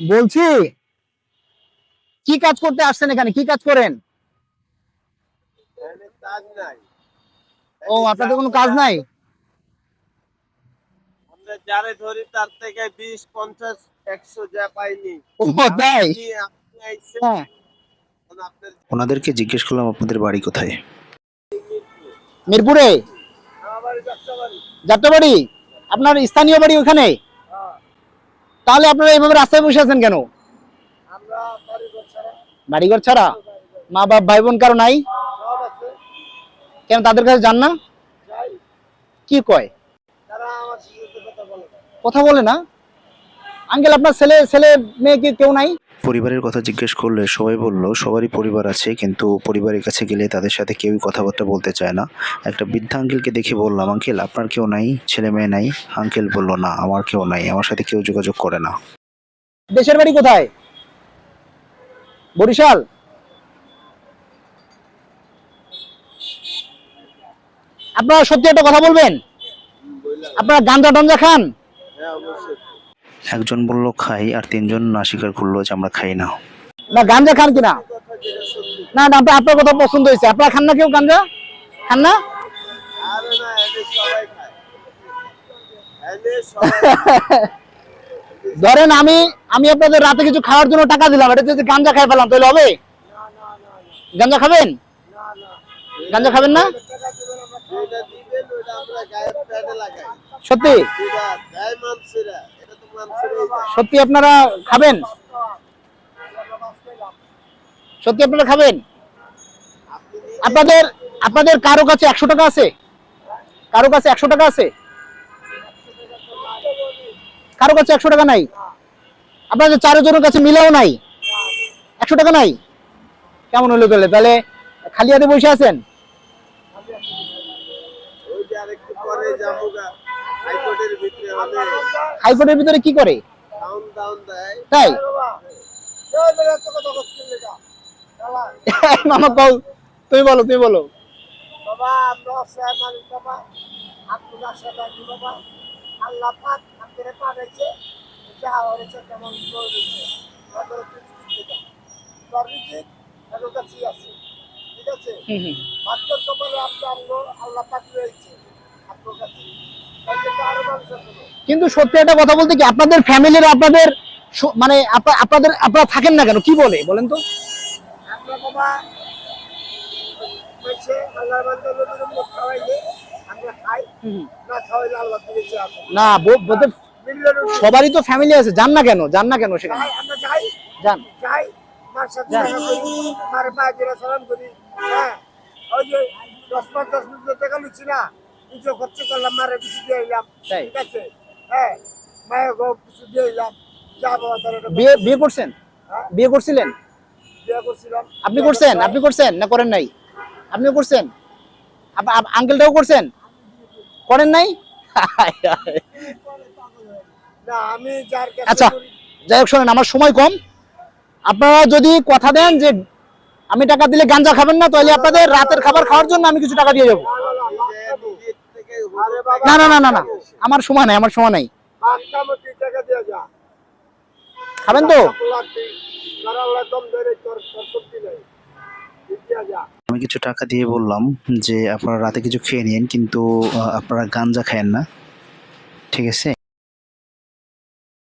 বলছি। কি কাজ করতে আসছেন এখানে? কি কাজ করেন? কাজ নাই। ও আপনাদের কোনো কাজ নাই? যারে ধরি তার থেকে বিশ পঞ্চাশ একশো যা পাইনি। ও তাই? হ্যাঁ। ওনাদেরকে জিজ্ঞেস করলাম আপনাদের বাড়ি কোথায়? মিরপুরে? আমার বাড়ি যাত্রাবাড়ি? আপনার স্থানীয় বাড়ি ওখানে? তাহলে আপনারা এইভাবে রাস্তায় বসে আছেন কেন? বাড়িঘর ছাড়া। মা বাপ ভাই বোন কারও নাই? কেন তাদের কাছে যান না? কি কয়। কথা বলে না? আঙ্কেল আপনার ছেলে ছেলে মেয়ে কি কেউ নাই? পরিবারের কথা জিজ্ঞেস করলে সবাই বলল, সবারই পরিবার আছে, কিন্তু পরিবারের কাছে গেলে তাদের সাথে কেউই কথাবার্তা বলতে চায় না। একটা বৃদ্ধা আঙ্কেলকে দেখে বললাম, আঙ্কেল, আপনার কেউ নাই? ছেলে মেয়ে নাই? আঙ্কেল বলল, না, আমার কেউ নাই, আমার সাথে কেউ যোগাযোগ করে না। দেশের বাড়ি কোথায়? বরিশাল? আপনারা সত্যি একটা কথা বলবেন? আপনারা গাঞ্জা টাঞ্জা খান? একজন বলল, খাই, আর তিনজন না স্বীকার করল যে, আমরা খাই না। না, গাঞ্জা খান কিনা? না না আপনার কথা পছন্দ হয়েছে। আপনারা খান না কেউ গাঞ্জা? খান না? ধরেন আমি আমি আপনাদের রাতে কিছু খাওয়ার জন্য টাকা দিলাম, এটা যদি গাঞ্জা খাই ফেলাম, তাহলে হবে? গাঞ্জা খাবেন? গাঞ্জা খাবেন না? সত্যি? সত্যি আপনারা খাবেন? সত্যি আপনারা খাবেন? আপনাদের আপনাদের কারও কাছে একশো টাকা আছে? কারও কাছে একশো টাকা আছে? কারও কাছে একশো টাকা নাই? আপনাদের চারজনের কাছে মিলেও নাই? একশো টাকা নাই? কেমন হলো তাহলে তাহলে খালি হাতে বসে আছেন? হাইকোর্টের ভিতরে হলে হাইকোর্টের ভিতরে কি করে? ডাউন ডাউন দেয়। তাই? মামা কও। তুমি বলো তুমি বলো। ঠিক আছে? হুম হুম। বাচ্চার কপালে আপনার আল্লাহ আপনার কাছে কিন্তু সত্যি একটা কথা বলতে কি আপনাদের ফ্যামিলির আপনাদের মানে আপনাদের আপনারা থাকেন না কেন? কি বলে বলেন তো? না বলতে সবারই তো ফ্যামিলি আছে জান না কেন জান না কেন সেখানে? সালাম করি হ্যাঁ। ওই যে দশ পাঁচ দশ মিনিট খরচ করলাম মারে কিছু দিয়ে এলাম। ঠিক আছে? হ্যাঁ মায়ের গো কিছু দিয়ে এলাম। বিয়ে বিয়ে করছেন? হ্যাঁ? বিয়ে করছিলেন? বিয়ে করছিলাম। আপনি করছেন? আপনি করছেন না করেন নাই? আপনি করছেন? আঙ্কেলটাও করছেন? করেন নাই? আচ্ছা যাই হোক শোনেন আমার সময় কম। আপনারা যদি কথা দেন যে আমি টাকা দিলে গাঞ্জা খাবেন না তাহলে আপনাদের রাতের খাবার খাওয়ার জন্য আমি কিছু টাকা দিয়ে যাব নিজে নিজের থেকে আরে বাবা না না না না না। আমার সময় নাই আমার সময় নাই। খাবেন তো? আমি কিছু টাকা দিয়ে বললাম যে আপনারা রাতে কিছু খেয়ে নিন কিন্তু আপনারা গাঞ্জা খায়েন না। ঠিক আছে?